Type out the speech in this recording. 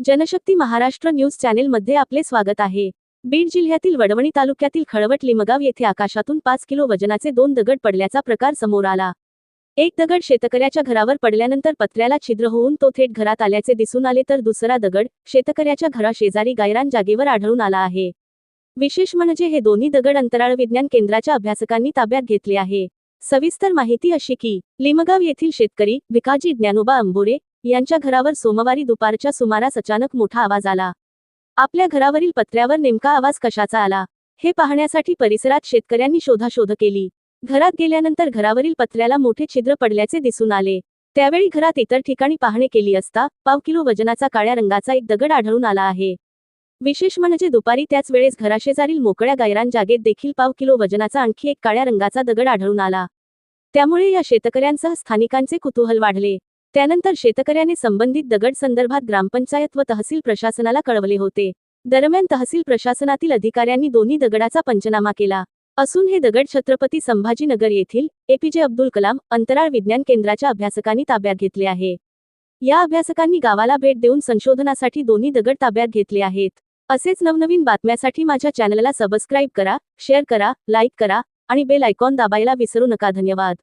Janshakti Maharashtra news चॅनेलमध्ये आपले स्वागत आहे. बीड जिल्ह्यातील वडवणी तालुक्यातील खळवट लिमगाव येथे आकाशातून पाच किलो वजनाचे दोन दगड पडल्याचा प्रकार समोर आला. एक दगड शेतकऱ्याच्या घरावर पडल्यानंतर पत्र्याला छिद्र होऊन तो थेट घरात आल्याचे दिसून आले तर दुसरा दगड शेतकऱ्याच्या घराशेजारी गायरान जागेवर आढळून आला आहे. विशेष म्हणजे हे दोन्ही दगड अंतराळ विज्ञान केंद्राच्या अभ्यासकांनी ताब्यात घेतले आहे. सविस्तर माहिती अशी की लिमगाव येथील शेतकरी विकाजी ज्ञानोबा अंबोरे यांच्या घरावर सोमवारी दुपारच्या सुमारास अचानक मोठा आवाज आला. आपल्या घरावरील पत्र्यावर नेमका आवाज कशाचा आला? हे पाहण्यासाठी परिसरात शेतकऱ्यांनी शोधाशोध केली. घरात गेल्यानंतर घरावरील पत्र्याला मोठे छिद्र पडल्याचे दिसून आले. त्यावेळी घरात इतर ठिकाणी पाहणी केली असता पाव किलो वजनाचा काळ्या रंगाचा एक दगड आढळून आला आहे. विशेष म्हणजे दुपारी त्याच वेळेस घराशेजारील मोकळ्या गायरान जागेत देखील पाव किलो वजनाचा आणखी एक काळ्या रंगाचा दगड आढळून आला. त्यामुळे या शेतकऱ्यांसह स्थानिकांचे कुतूहल वाढले. त्यानंतर शेतकऱ्याने संबंधित दगड संदर्भात ग्रामपंचायत व तहसील प्रशासनाला कळवले होते. दरम्यान तहसील प्रशासनातील अधिकाऱ्यांनी दोन्ही दगडाचा पंचनामा केला. असून हे दगड छत्रपती संभाजीनगर येथील एपीजे अब्दुल कलाम अंतराळ विज्ञान केंद्राच्या अभ्यासकांनी ताब्यात घेतले आहे. या अभ्यासकांनी गावाला भेट देऊन संशोधनासाठी दोन्ही दगड ताब्यात घेतले आहेत. असेच नवनवीन बातम्यासाठी माझ्या चॅनलला सबस्क्राईब करा शेअर करा लाईक करा आणि बेल आयकॉन दाबायला विसरू नका. धन्यवाद.